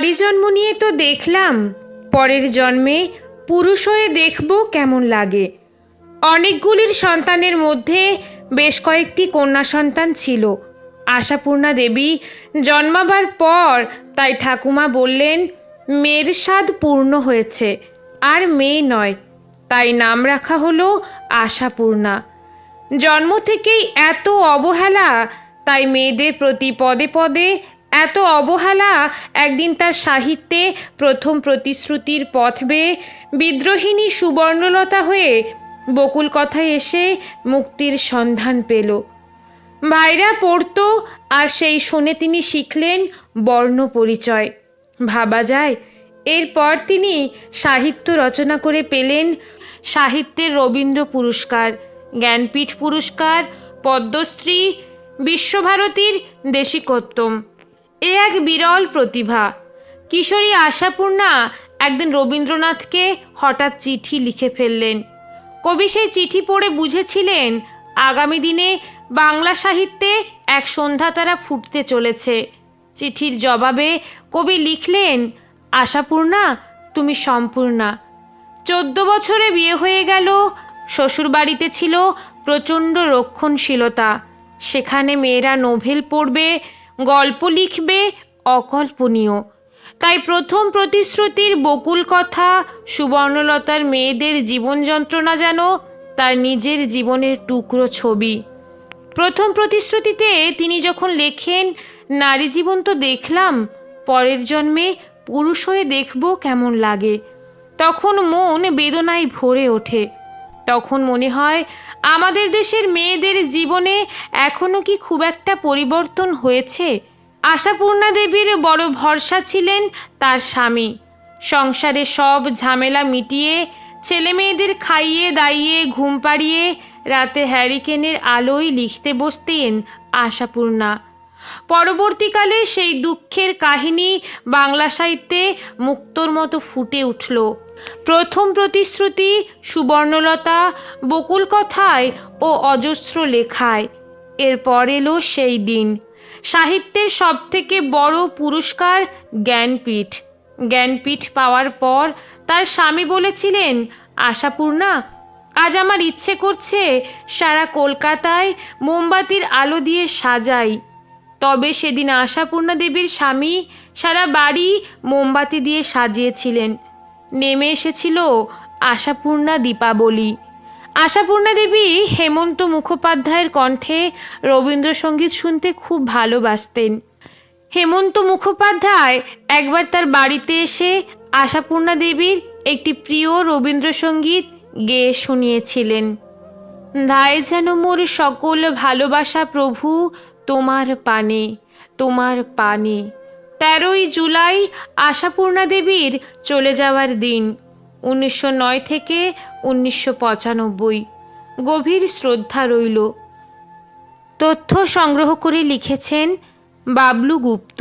নারী জন্ম নিয়ে তো দেখলাম, পরের জন্মে পুরুষ হয়ে দেখব কেমন লাগে। অনেকগুলির সন্তানের মধ্যে বেশ কয়েকটি কন্যা সন্তান ছিল। আশাপূর্ণা দেবী জন্মাবার পর তাই ঠাকুমা বললেন, মেয়ের স্বাদ পূর্ণ হয়েছে, আর মেয়ে নয়, তাই নাম রাখা হলো আশাপূর্ণা। জন্ম থেকেই এত অবহেলা, তাই মেয়েদের প্রতি পদে পদে এত অবহেলা? একদিন তার সাহিত্যে প্রথম প্রতিশ্রুতির পথ বেয়ে বিদ্রোহিণী সুবর্ণলতা হয়ে বকুল কথায় এসে মুক্তির সন্ধান পেল। ভাইরা পড়তো আর সেই শুনে তিনি শিখলেন বর্ণ পরিচয়। ভাবা যায়, এরপর তিনি সাহিত্য রচনা করে পেলেন সাহিত্যের রবীন্দ্র পুরস্কার, জ্ঞানপীঠ পুরস্কার, পদ্মশ্রী, বিশ্বভারতীর দেশিকোত্তম। এ এক বিরল প্রতিভা। কিশোরী আশাপূর্ণা একদিন রবীন্দ্রনাথকে হঠাৎ চিঠি লিখে ফেললেন। কবি সেই চিঠি পড়ে বুঝেছিলেন, আগামী দিনে বাংলা সাহিত্যে এক সন্ধ্যা তারা ফুটতে চলেছে। চিঠির জবাবে কবি লিখলেন, আশাপূর্ণা, তুমি সম্পূর্ণা। চোদ্দ বছরে বিয়ে হয়ে গেল, শ্বশুরবাড়িতে ছিল প্রচণ্ড রক্ষণশীলতা। সেখানে মেয়েরা নোভেল পড়বে গল্প লিখবে অকল্পনীয়। তাই প্রথম প্রতিশ্রুতির বকুল কথা সুবর্ণলতার মেয়েদের জীবন যন্ত্রণা যেন তার নিজের জীবনের টুকরো ছবি। প্রথম প্রতিশ্রুতিতে তিনি যখন লেখেন, নারী জীবন তো দেখলাম, পরের জন্মে পুরুষ হয়ে দেখব কেমন লাগে। তখন মন বেদনায় ভরে ওঠে। তখন মনে হয় আমাদের দেশের মেয়েদের জীবনে এখনও কি খুব একটা পরিবর্তন হয়েছে? আশাপূর্ণা দেবীর বড় ভরসা ছিলেন তার স্বামী। সংসারে সব ঝামেলা মিটিয়ে, ছেলে মেয়েদের খাইয়ে দাইয়ে, ঘুম পাড়িয়ে রাতে হ্যারিকেনের আলোয় লিখতে বসতেন আশাপূর্ণা। পরবর্তীকালে সেই দুঃখের কাহিনী বাংলা সাহিত্যে মুক্তর মতো ফুটে উঠল। প্রথম প্রতিশ্রুতি সুবর্ণলতা, বকুল কথায় ও অজস্র লেখায়। এরপর এলো সেই দিন। সাহিত্যের সবথেকে বড় পুরস্কার জ্ঞানপীঠ। জ্ঞানপীঠ পাওয়ার পর তার স্বামী বলেছিলেন, আশাপূর্ণা, আজ আমার ইচ্ছে করছে সারা কলকাতায় মোমবাতির আলো দিয়ে সাজাই। তবে সেদিন আশাপূর্ণা দেবীর স্বামী সারা বাড়ি মোমবাতি দিয়ে সাজিয়েছিলেন। নেমে এসেছিল আশাপূর্ণা দীপাবলি। আশাপূর্ণা দেবী হেমন্ত মুখোপাধ্যায়ের কণ্ঠে রবীন্দ্রসঙ্গীত শুনতে খুব ভালোবাসতেন। হেমন্ত মুখোপাধ্যায় একবার তার বাড়িতে এসে আশাপূর্ণা দেবীর একটি প্রিয় রবীন্দ্রসঙ্গীত গেয়ে শুনিয়েছিলেন। ধায় যেন মোর সকল ভালোবাসা প্রভু তোমার পানে তোমার পানে। তেরোই জুলাই আশাপূর্ণা দেবীর চলে যাওয়ার দিন, উনিশশো নয় থেকে উনিশশো পঁচানব্বই। গভীর শ্রদ্ধা রইল। তথ্য সংগ্রহ করে লিখেছেন বাবলু গুপ্ত।